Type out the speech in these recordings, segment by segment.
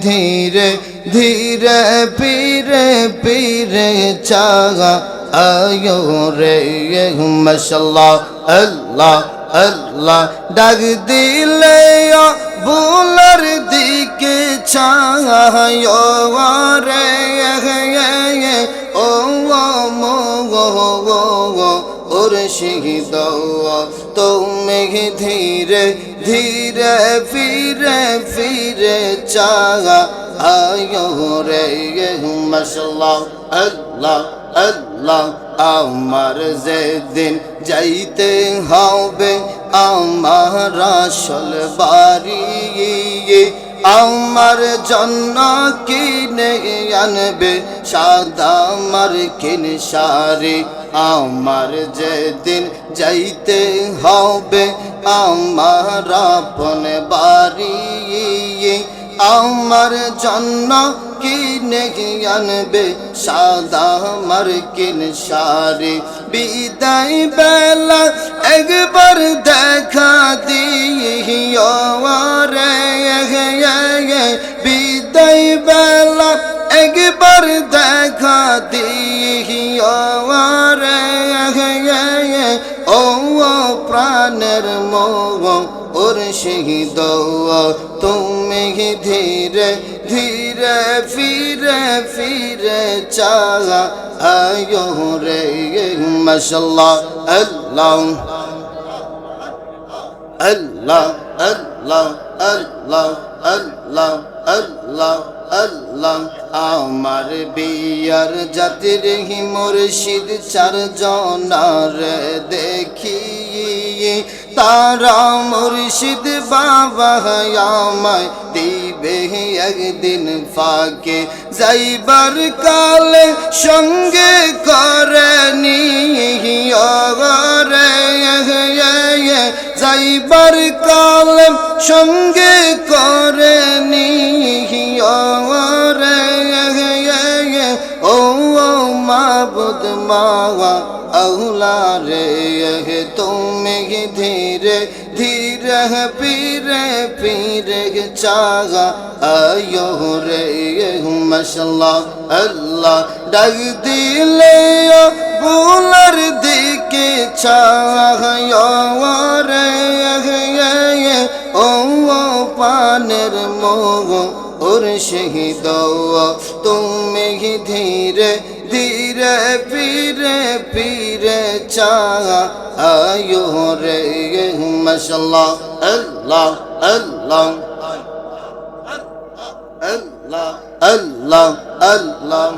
ধীরে ধীরে পীরে পীরে চাগা আয়ো রে মশাল্লাহ আল্লাহ আল্লাহ ডাক দিলে বুলার দিকে ছায় রে ও মো ওর শহীদ তুমি ধীরে ধীরে ফিরে ফিরে চাগা আয়ো রে মশাল্লাহ, আল্লাহ আল্লাহ, আমার যেদিন যাইতে হবে, আমার আসল বাড়ি আমার জন্য কিনে আনবে সাদা আমার কিন সারি আমার যেদিন যাইতে হবে, আমার আপন বাড়ি। আমার জন্য কিনে আনবে সাদা আমার কিন সারি বিদায় বেলা একবার দেখা দিও রে বিদায় বেলা একবার দেখা দিও রে ও প্রাণের মোহ ওর শহীদ তুমি ধীরে ধীরে ফিরে ফিরে চাগা আয়ো রে, মশাল্লাহ, আল্লাহ। আল্লাহ আল্লাহ আল্লাহ আল্লাহ আল্লাহ আল্লাহ। আমার বিয়ার জাতির হি মুর্শিদ চার জনার দেখি তারা মুর্শিদ বাবা আমায় দিবে একদিন ফাঁকে। যাইবার কালে সঙ্গে করে নিয়ে যাইবার কালে সঙ্গে করে নিয়ে ও মাবুদ মাওয়া औला रे तुम्हें धीरे धीरे पीरे पीरे चागा आयो रे मसला अल्लाह ডাক দিলে বুলার দিকে ছাহরে ও পানের মোহ ওর শহীদ তুমি ধীরে ধীরে পীরে পীরে চাগা আয়ো রে মশাল্লাহ আল্লাহ আল্লাহ আল্লাহ আল্লাহ আল্লাহ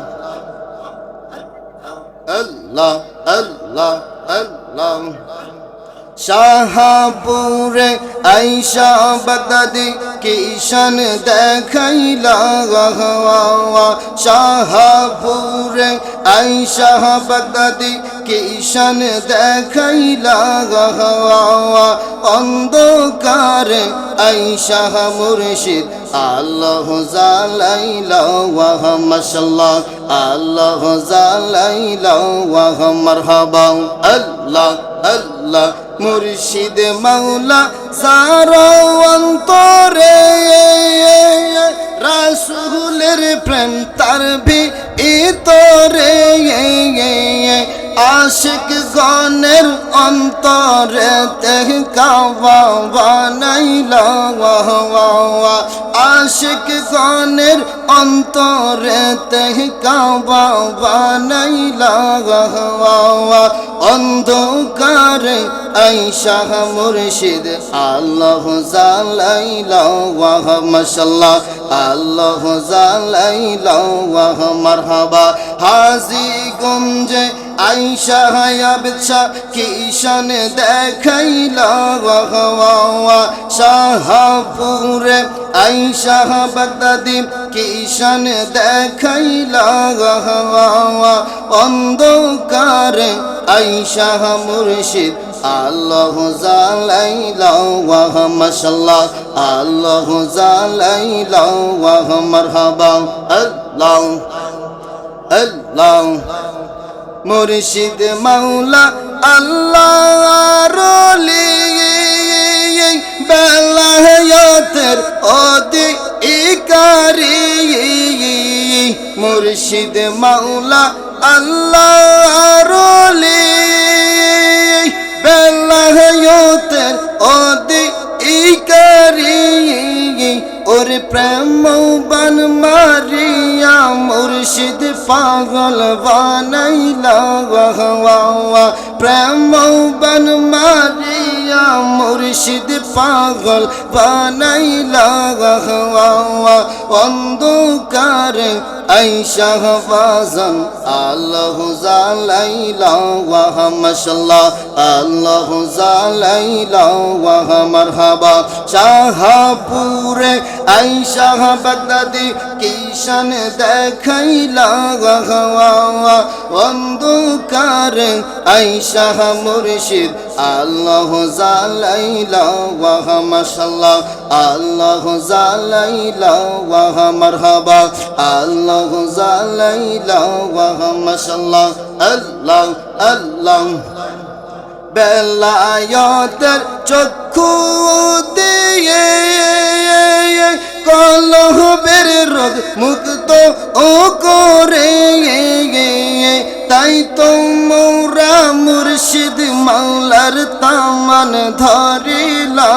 আল্লাহ আল্লাহ আল্লাহ শাহাপুরে আইসা বগদি কিষণ দেখাইলা? শাহাপুরে আই শাহ বগদি কিশন দেখাইলা অন্ধকার। আইসা মুর্শিদ, আল্লাহ জালাইলা ওয়াহ মাশাল্লাহ, আল্লাহ জালাইলা ওয়াহ মারহাবা। আল্লাহ আল্লাহ মুর্শিদ মাওলা, সারা অন্তরে। আশিক গনের অন্তরে তেহ কাবা বানাইলা আশিক গনের অন্তরে তেহ কাবা বানাইলা অন্ধকারে আইসা মুর্শিদ আল্লাহ জালাইলা মাশাল্লাহ। আল্লাহ জালাইলা মারহাবা। হাজি গঞ্জে আইসা হায়াবছা কিশন দেখাইলা শাহাপুরে আইসা বাগদাদি কিশন দেখাইলা অন্ধকারে আইসা মুর্শিদ, আল্লাহ জালাইলা ওয়াহ মাশাল্লাহ, আল্লাহ জালাইলা ওয়াহ মারহাবা, আল্লাহ আল্লাহ মুর্শিদ মাওলা আল্লাহ রলি বেলায়তের অদি ইকা কারি মুর্শিদ মাওলা আল্লাহ রলি বেলায়তের ওদি ইকারি ওরে প্রেম বান মারিয়া মুর্শিদ পাগল বানাইলা মুর্শিদ পাগল বানাইলা অন্ধকার আইসা বাজান। আল্লাহ জালাইলা ওয়াহ মাশাল্লাহ আল্লাহ জালাইলা ওয়াহ, মারহাবা। শাহপুরে আইসা বাগদাদি কিশান দেখাইলা ওয়াহ অন্ধকার আইসা মুর্শিদ আল্লাহ জালাইলা ওয়াহ মাশাল্লাহ আল্লাহ জালাইলা মারহাবা আল্লাহ জালাইলা ওয়াহ মাশাল্লাহ আল্লাহ আল্লাহ। বেলায়তের চক্ষু দিয়ে কলহবের রোগ মুক্ত ও করে তাই তো মৌরা মুর্শিদ মাওলার তামান ধরিলা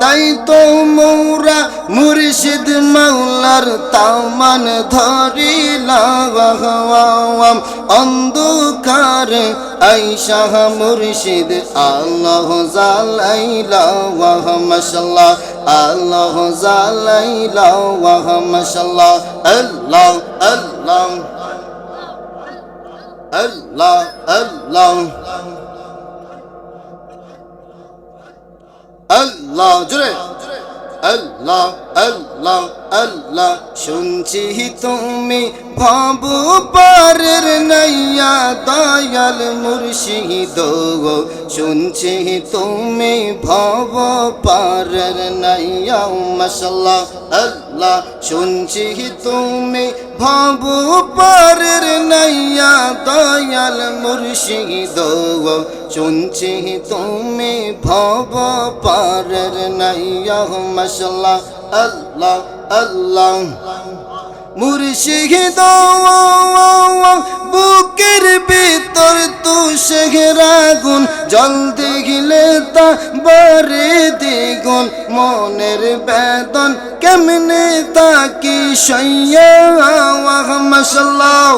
তাই তো মৌরা মুর্শিদ মাওলার তামান ধরিলা অন্ধকার আইসা মুর্শিদ আল্লাহ জালাইলা ওয়াহ মাশাল্লাহ আল্লাহ জালাইলা ওয়াহ মাশাল্লাহ আল্লাহ আল্লাহ। Allah, Allah. Allah, cüre. Allah. আল্লাহ আল্লাহ, শুনছি তুমি ভব পারের নাইয়া দয়াল মুর্শিদ শুনছি তুমি ভব পারের নাইয়া, মাশাল্লাহ, আল্লাহ, শুনছি তুমি ভব পারের নাইয়া দয়াল মুর্শিদ শুনছি তুমি ভব পারের নাইয়া, মাশাল্লাহ আল্লাহ আল্লাহ। মুর্শিদ বুকের ভিতর তু শেহরাগুন জল দেখিলে তা বারে দ্বিগুণ। মনের বেদন কেমনে তা কি সইয়া? মশাল্লাহ।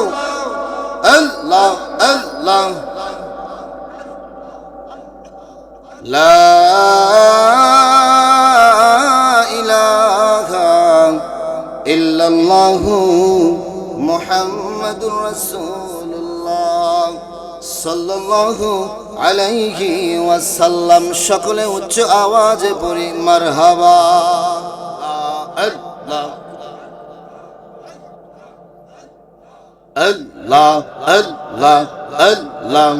আল্লাহ আল্লাহ। لا সাল্লাল্লাহু মুহাম্মাদুর রাসূলুল্লাহ সাল্লাল্লাহু আলাইহি ওয়াসাল্লাম সকলে উচ্চ আওয়াজে পড়ি মারহাবা আল্লাহ আল্লাহ আল্লাহ আল্লাহ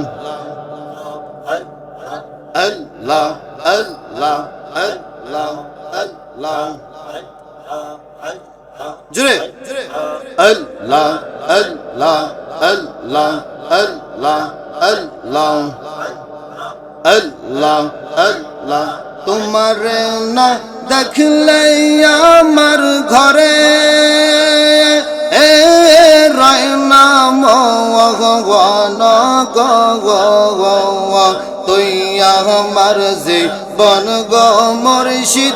আল্লাহ আল্লাহ আল্লাহ আল্লাহ আল্লাহ জুড়ে। আল্লাহ আল্লাহ আল্লাহ আল্লাহ আল্লাহ। আল্লাহ আল্লাহ, তোমার না দেখলে আমার ঘরে। এ, রায় নাম গন গ তুই আমার যে বন গো মুর্শিদ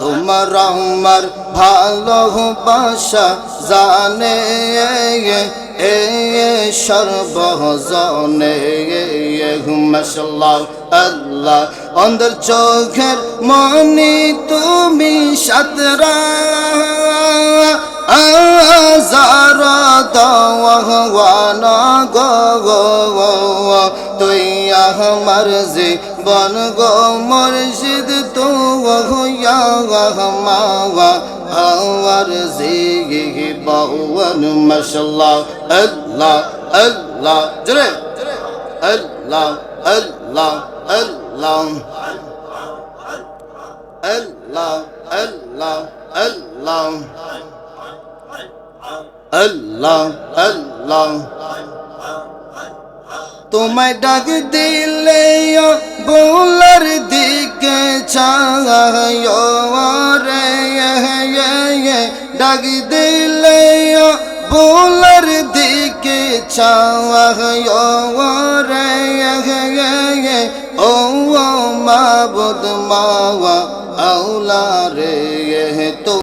তোমার আমার ভালোবাসা জানে এ সর্বজনে মশাল্লাহ আল্লাহ। অন্দর চোখের মনি তুমি সাতরা আজার দওয়ানা গো গো। তুই আমার জীবন গো, মুর্শিদ তো হইয়া মাওয়া আমার জীবন মাশাল্লাহ আল্লাহ আল্লাহ। জরে। আল্লাহ আল্লাহ আল্লাহ। আল্লাহ আল্লাহ আল্লাহ। আল্লাহ আল্লাহ। তোমায় ডাক দিলে বোলার দিকে চায় রে ডাক দিলে বোলার দিকে চায় রে ও মাবুদ, মাওয়া আউলা রে তো